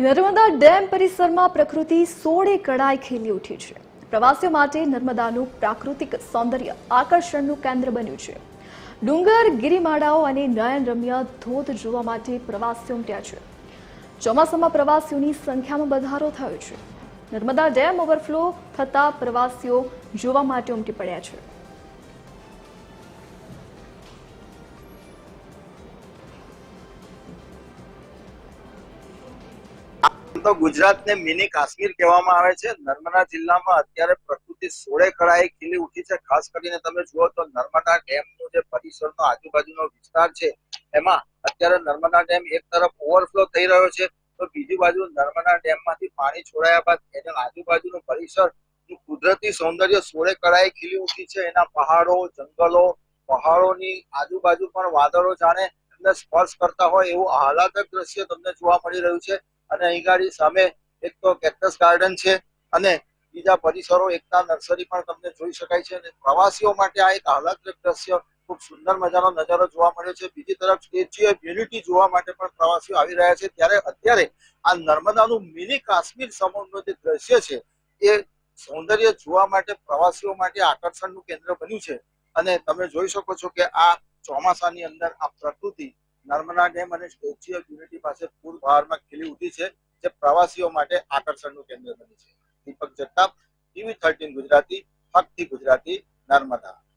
Narmada dam પરિસરમાં પ્રકૃતિ સોળે કળાએ ખીલી ઉઠી છે. પ્રવાસીઓ માટે નર્મદાનું પ્રાકૃતિક સૌંદર્ય આકર્ષણનું કેન્દ્ર બન્યું છે. ડુંગર, ગિરિમાળાઓ અને નયનરમ્ય ધોધ જોવા માટે પ્રવાસીઓ ઉમટ્યા છે. ચોમાસામાં પ્રવાસીઓની સંખ્યામાં વધારો થયો છે. નર્મદા ડેમ ઓવરફ્લો થતા પ્રવાસીઓ જોવા માટે ઉમટી પડ્યા છે. તો ગુજરાતને મિની કાશ્મીર કહેવામાં આવે છે. નર્મદા જિલ્લામાં અત્યારે પ્રકૃતિ સોળે કળાએ ખીલી ઉઠી છે. ખાસ કરીને તમે જુઓ તો નર્મદા ડેમનો જે પરિસરનો આજુબાજુનો વિસ્તાર છે, એમાં અત્યારે નર્મદા ડેમ એક તરફ ઓવરફ્લો થઈ રહ્યો છે. તો બીજી બાજુ નર્મદા ડેમમાંથી પાણી છોડાયા બાદ એના આજુબાજુનો પરિસર કુદરતી સૌંદર્ય સોળે કળાએ ખીલી ઉઠી છે. એના પહાડો, જંગલો, પહાડોની આજુબાજુ પણ વાદળો જાણે એમને સ્પર્શ કરતા હોય એવું આહલાદક દ્રશ્ય તમને જોવા મળી રહ્યું છે. અને અહીં સામે એક તો કેક્ટસ ગાર્ડન છે અને બીજા પરિસરો, એકતા નર્સરી પણ તમને જોઈ શકાય છે અને પ્રવાસીઓ માટે આ એક આહલાદક દ્રશ્ય, ખૂબ સુંદર મજાનો નજારો જોવા મળ્યો છે. બીજી તરફ સ્ટેચ્યુ ઓફ યુનિટી જોવા માટે પણ પ્રવાસીઓ આવી રહ્યા છે. ત્યારે અત્યારે આ નર્મદાનું મિની કાશ્મીર સમૂહનું જે દ્રશ્ય છે, એ સૌંદર્ય જોવા માટે પ્રવાસીઓ માટે આકર્ષણનું કેન્દ્ર બન્યું છે. અને તમે જોઈ શકો છો કે આ ચોમાસાની અંદર આ પ્રકૃતિ નર્મદા ડેમ અને સ્ટેચ્યુ ઓફ યુનિટી પાસે પૂર ભારમાં ખીલી ઉઠી છે, જે પ્રવાસીઓ માટે આકર્ષણનું કેન્દ્ર બની છે. દીપક જગતાપ ટીવી થર્ટીન ગુજરાતી ફક્ત ગુજરાતી, નર્મદા.